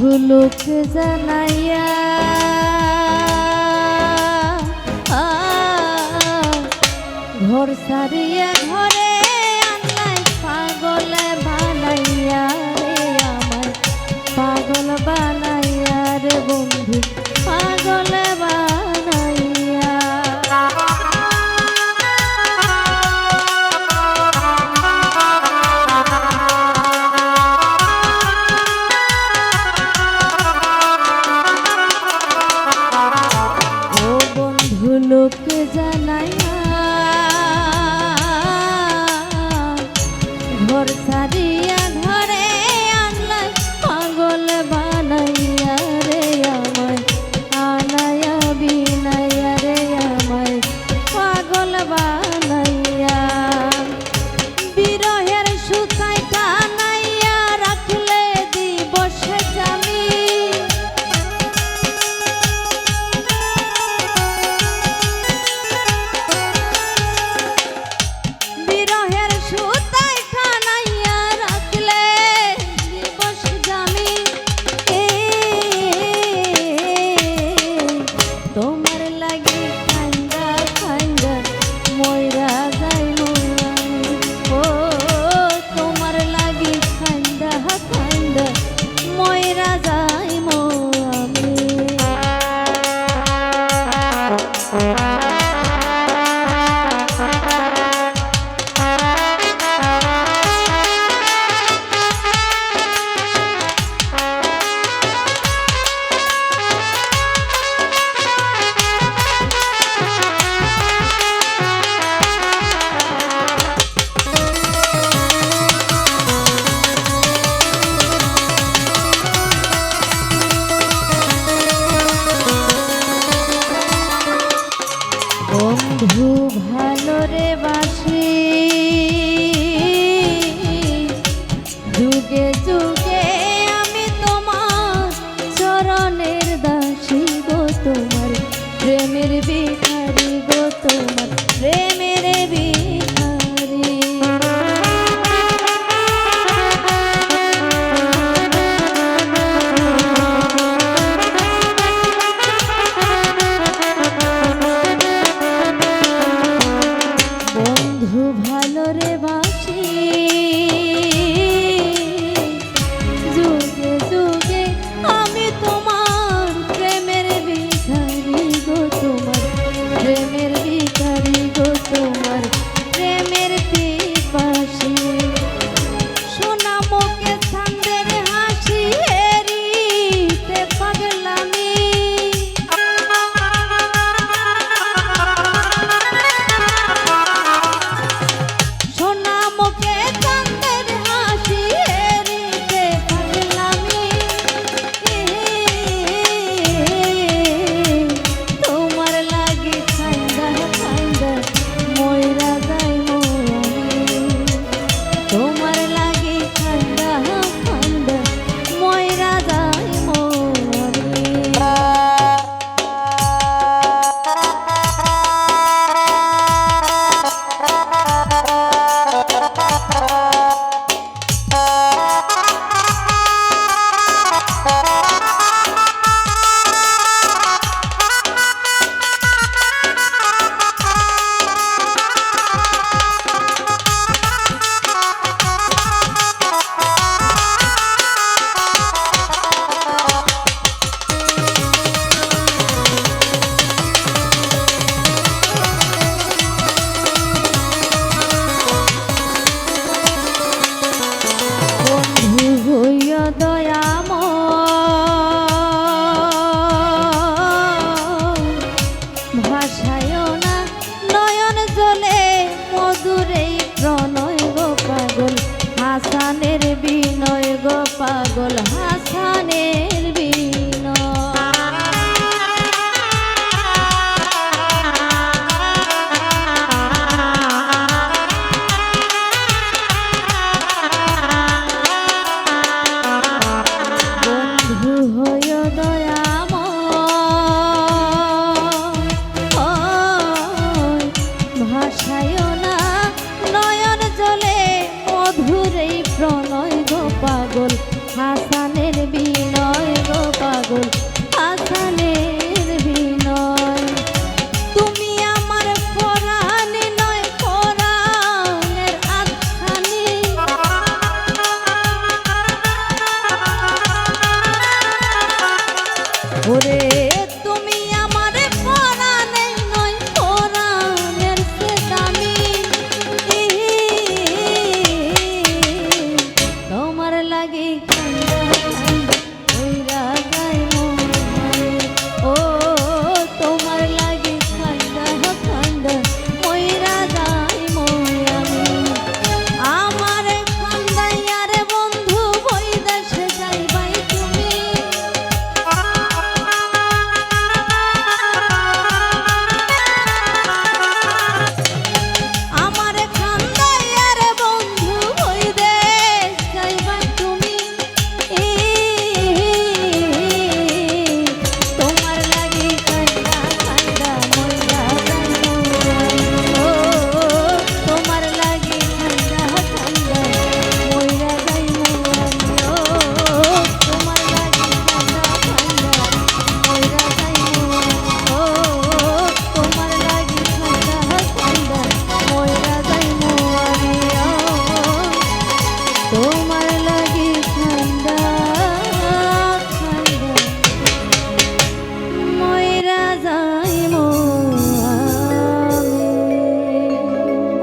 ভুলুক জানাইয়া ঘর সারিয়া বন্ধু ভালো রে বাসি যুগে যুগে শুধু ভালো রে বাঁচি। дом দয়া